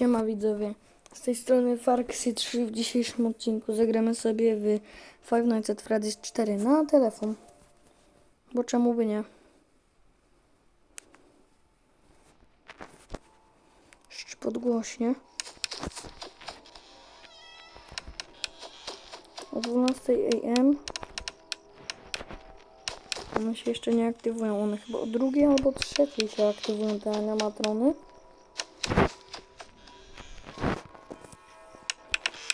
Siema widzowie, z tej strony Farksy 3 w dzisiejszym odcinku zagramy sobie w Five Nights at Freddy's 4 na telefon. Bo czemu by nie? Jeszcze podgłośnie. O 12 am. One się jeszcze nie aktywują. One chyba o drugiej albo trzeciej się aktywują te animatrony.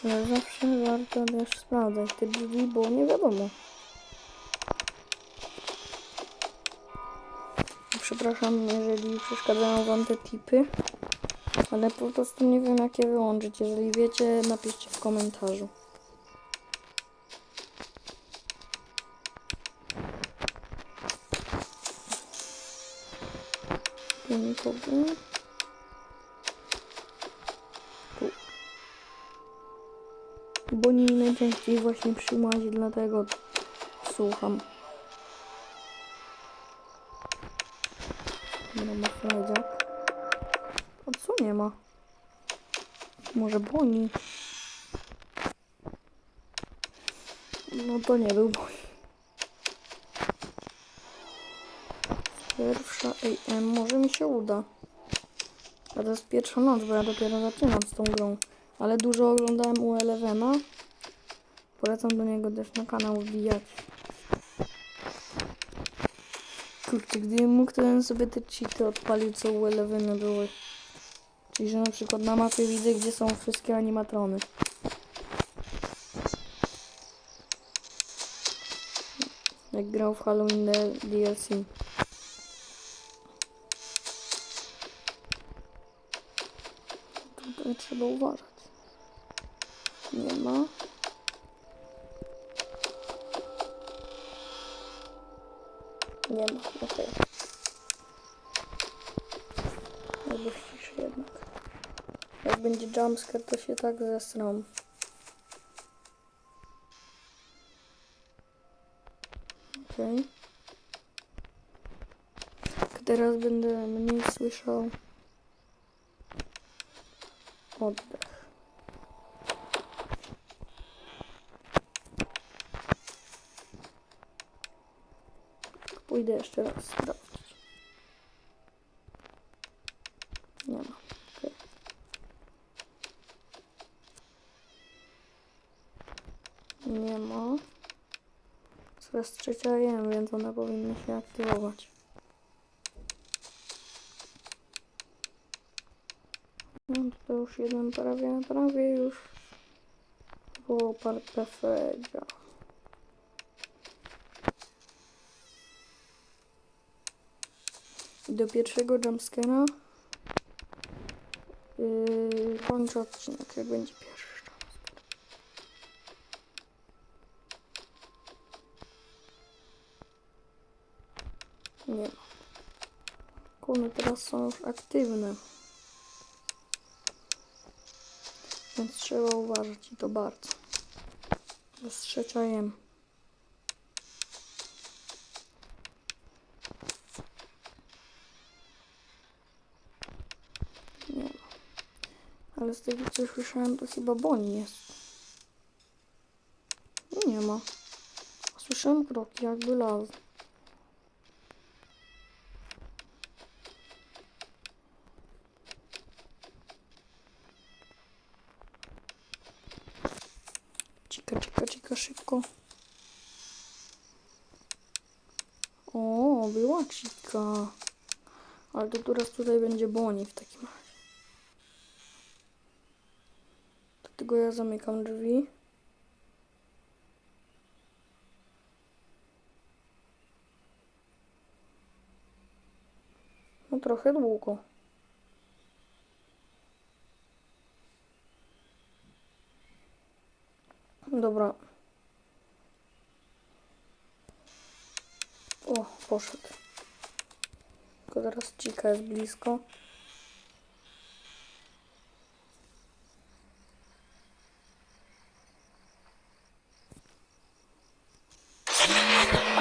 Ale zawsze warto też sprawdzać te drzwi, bo nie wiadomo. Przepraszam, jeżeli przeszkadzają wam te tipy, ale po prostu nie wiem jak je wyłączyć. Jeżeli wiecie, napiszcie w komentarzu. Tu nikogo. Bo nie najczęściej właśnie przy łazie, dlatego słucham. Nie ma Fredzia. A co nie ma? Może Boni? No to nie był Boni. Pierwsza AM, może mi się uda. A to jest pierwsza noc, bo ja dopiero zaczynam z tą grą. Ale dużo oglądałem u Elevena. Polecam do niego też na kanał wbijać. Kurczę, gdybym mógł, to bym sobie te cheaty odpalił, co u Elevena były. Czyli, że na przykład na mapie widzę, gdzie są wszystkie animatrony. Jak grał w Halloween DLC. Tutaj trzeba uważać. Nie ma. Nie ma, okej. Albo ciszy jednak. Jak będzie jumpscare, to się tak zesram. Okej. Teraz będę mniej słyszał oddech. Pójdę jeszcze raz sprawdzić. Nie ma. okej. Nie ma. Coraz trzecia jem, więc one powinny się aktywować. No to już jeden prawie, prawie już było perfekcja. I do pierwszego jumpscare'a yy, kończę odcinek, jak będzie pierwszy. Nie ma. One teraz są już aktywne. Więc trzeba uważać i to bardzo. To jest trzecia jem. Nie ma. Ale z tego co słyszałem, to chyba Boni jest. Nie ma. Słyszałem kroki, jakby las. Cika, cika, cika, szybko. O, była cika. Ale to teraz tutaj będzie Boni w takim razie. Dlatego ja zamykam drzwi. No trochę długo. Dobra. O, poszedł. Tylko teraz cika jest blisko.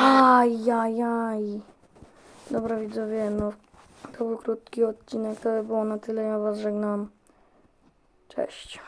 Ajajaj. Dobra widzowie, no to był krótki odcinek, to by było na tyle, ja was żegnam. Cześć.